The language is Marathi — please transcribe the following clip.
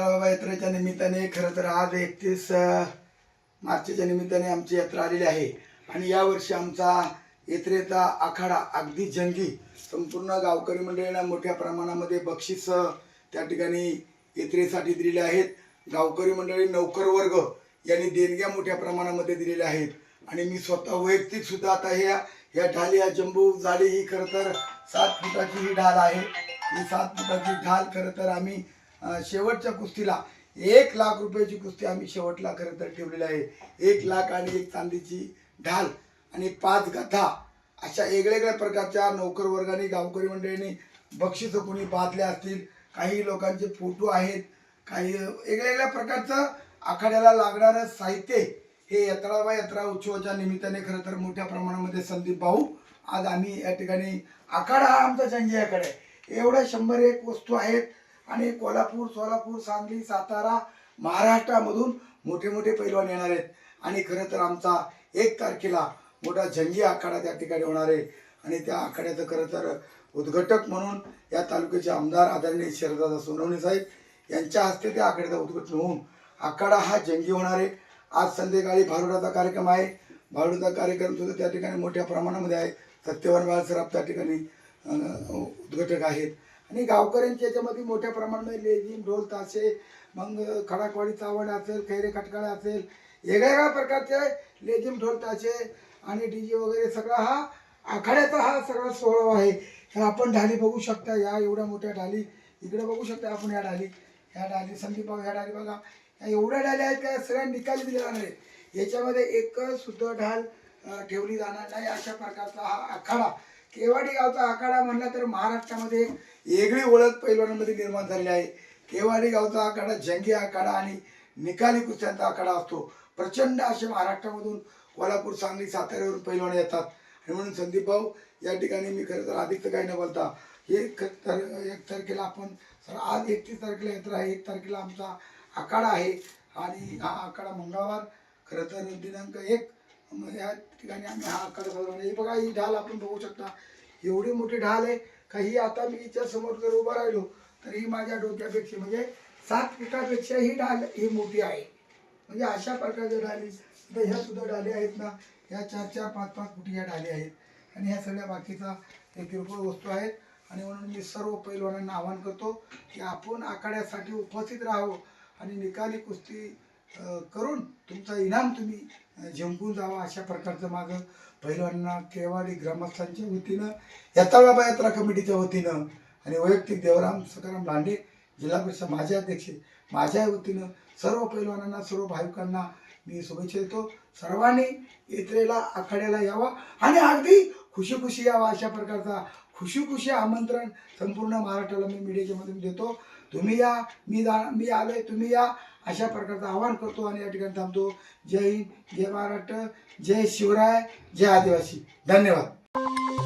बाबा यात्रेच्या निमित्ताने खरं तर आज एकतीस मार्चच्या निमित्ताने आमची यात्रा आलेली आहे. आणि यावर्षी आमचा यात्रेचा आखाडा अगदी जंगी संपूर्ण गावकरी मंडळींना मोठ्या प्रमाणामध्ये बक्षीस त्या ठिकाणी यात्रेसाठी दिलेले आहेत. गावकरी मंडळी नौकर वर्ग यांनी देणग्या मोठ्या प्रमाणामध्ये दिलेल्या आहेत. आणि मी स्वतः वैयक्तिक सुद्धा आता ह्या ह्या ढाल या जंबू जाळी ही खरं तर सात फुटाची ही ढाल आहे. ही सात फुटाची ढाल खरं तर आम्ही शेवटच्या कुस्तीला एक लाख रुपयाची कुस्ती आम्ही शेवटला खरं तर ठेवलेली आहे. एक लाख आणि एक चांदीची ढाल आणि पाच गथा अशा वेगवेगळ्या प्रकारच्या नोकर वर्गाने गावकरी मंडळींनी बक्षिसं कोणी बांधल्या असतील काही लोकांचे फोटो आहेत काही वेगवेगळ्या प्रकारचं आखाड्याला लागणारं साहित्य हे यात्रा यात्रा उत्सवाच्या निमित्ताने खरं तर मोठ्या प्रमाणामध्ये संदीप भाऊ आज आम्ही या ठिकाणी आखाडा हा आमचा जंगी आखाडा आहे. एवढ्या शंभर एक वस्तू आहेत. आणि कोल्हापूर सोलापूर सांगली सातारा महाराष्ट्रामधून मोठे मोठे पैलवान येणार आहेत. आणि खरं तर आमचा एक तारखेला मोठा जंगी आखाडा त्या ठिकाणी होणार आहे. आणि त्या आखाड्याचं खरं तर उद्घाटक म्हणून या तालुक्याचे आमदार आदरणीय शरदादा सोनवणे साहेब यांच्या हस्ते त्या आखाड्याचं उद्घाटन होऊन आखाडा हा जंगी होणार आहे. आज संध्याकाळी भारुडाचा कार्यक्रम आहे. भारुडाचा कार्यक्रम सुद्धा त्या ठिकाणी मोठ्या प्रमाणामध्ये आहे. सत्यवान बाळसराफ त्या ठिकाणी उद्घाटक आहेत. आणि गावकऱ्यांच्या याच्यामध्ये मोठ्या प्रमाणामध्ये लेझिम ढोल ताशे मग खडाकवाडी चावड असेल खैरे खटकाळे असेल वेगवेगळ्या प्रकारचे लेझिम ढोल ताशे आणि डी जे वगैरे सगळा हा आखाड्याचा हा सगळा सोहळा आहे. ह्या आपण ढाली बघू शकता या एवढ्या मोठ्या ढाली. इकडे बघू शकता आपण या ढाली. ह्या ढाली संदीप या ह्या ढाली बघा. ह्या एवढ्या ढाली आहेत त्या सगळ्या निकाली दिले जाणार आहे याच्यामध्ये एक सुद्धा ढाल ठेवली जाणार नाही. अशा प्रकारचा हा आखाडा. केवाडी गावचा आखाडा म्हणला तर महाराष्ट्रामध्ये वेगळी ओळख पैलवानांमध्ये निर्माण झालेली आहे. केवाडी गावचा आखाडा जंगी आखाडा आणि निकाली कुस्त्यांचा आखाडा असतो. प्रचंड असे महाराष्ट्रामधून कोल्हापूर सांगली साताऱ्यावरून पैलवान येतात. आणि म्हणून संदीप भाऊ या ठिकाणी मी खरं तर अधिक तर काही न बोलता एक तर एक तारखेला आपण सर आज एकतीस तारखेला यंत्र आहे. एक तारखेला आमचा आखाडा आहे. आणि हा आखाडा मंगळवार खरं तर दिनांक एक मग या ठिकाणी आम्ही हा आकार चालवणार हे बघा ही ढाल आपण बघू शकता. एवढी मोठी ढाल आहे का ही आता मी हिच्या समोर जर उभा राहिलो तर ही माझ्या डोक्यापेक्षा म्हणजे सात फुटापेक्षा ही ढाल ही मोठी आहे. म्हणजे अशा प्रकारच्या ढाली तर ह्या सुद्धा डाली आहेत ना ह्या चार चार पाच पाच फुटी ह्या ढाली आहेत. आणि ह्या सगळ्या बाकीचा हे किरकोळ वस्तू आहेत. आणि म्हणून मी सर्व पैलवानांना आवाहन करतो की आपण आखाड्यासाठी उपस्थित राहावं आणि निकाली कुस्ती करून तुमचा इनाम तुम्ही जिंकून जावा अशा प्रकारचं माझं पहिल्यांना केवाडी ग्रामस्थांच्या वतीनं यात्रा यात्रा कमिटीच्या वतीनं आणि वैयक्तिक देवराम सकाराम लांडे जिल्हा परिषद माझे अध्यक्ष माझ्या वतीनं सर्व पैलवानांना सर्व भाविकांना मी शुभेच्छा देतो. सर्वांनी यात्रेला आखाड्याला यावा आणि अगदी खुशी खुशी यावा अशा प्रकारचा खुशी खुशी आमंत्रण संपूर्ण महाराष्ट्राला मी मीडियाच्या मधून देतो. तुम्ही या मी जा मी आलोय तुम्ही या अशा प्रकारचं आवाहन करतो आणि या ठिकाणी थांबतो. जय हिंद जय महाराष्ट्र जय शिवराय जय आदिवासी. धन्यवाद.